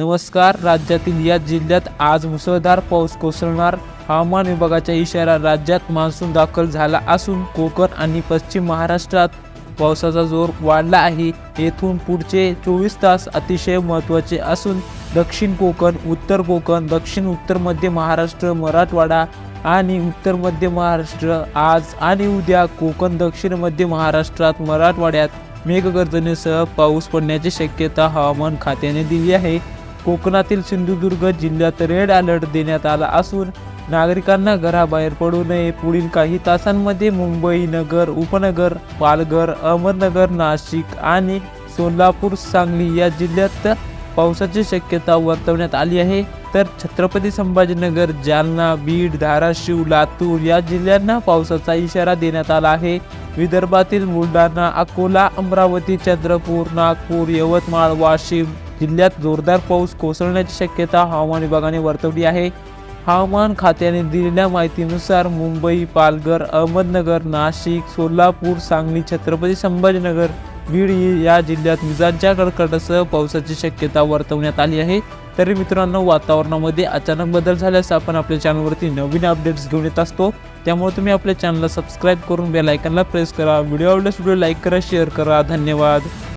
नमस्कार राज्यातील या जिल्ह्यात आज मुसळधार पाऊस कोसळणार. हवामान विभागाचा इशारा राज्यात मान्सून दाखल झाला असून कोकण आणि पश्चिम महाराष्ट्रात पावसाचा जोर वाढला आहे. येथून पुढचे चोवीस तास अतिशय महत्त्वाचे असून दक्षिण कोकण उत्तर कोकण दक्षिण उत्तर मध्य महाराष्ट्र मराठवाडा आणि उत्तर मध्य महाराष्ट्र आज आणि उद्या कोकण दक्षिण मध्य महाराष्ट्रात मराठवाड्यात मेघगर्जनेसह पाऊस पडण्याची शक्यता हवामान खात्याने दिली आहे. कोकणातील सिंधुदुर्ग जिल्ह्यात रेड अलर्ट देण्यात आला असून नागरिकांना घराबाहेर पडू नये. पुढील काही तासांमध्ये मुंबई नगर उपनगर पालघर अहमदनगर नाशिक आणि सोलापूर सांगली या जिल्ह्यात पावसाची शक्यता वर्तवण्यात आली आहे. तर छत्रपती संभाजीनगर जालना बीड धाराशिव लातूर या जिल्ह्यांना पावसाचा इशारा देण्यात आला आहे. विदर्भातील बुलढाणा अकोला अमरावती चंद्रपूर नागपूर यवतमाळ वाशिम जिल्ह्यात जोरदार पाऊस कोसळण्याची शक्यता हवामान विभागाने वर्तवली आहे. हवामान खात्याने दिलेल्या माहितीनुसार मुंबई पालघर अहमदनगर नाशिक सोलापूर सांगली छत्रपती संभाजीनगर बीड या जिल्ह्यात विजांच्या कडकडासह पावसाची शक्यता वर्तवण्यात आली आहे. तरी मित्रांनो वातावरणामध्ये अचानक बदल झाल्यास आपण आपल्या चॅनलवरती नवीन अपडेट्स घेऊन येत असतो. त्यामुळे तुम्ही आपल्या चॅनलला सबस्क्राईब करून बेल आयकनला प्रेस करा. व्हिडिओ आवडल्यास व्हिडिओ लाईक करा शेअर करा. धन्यवाद.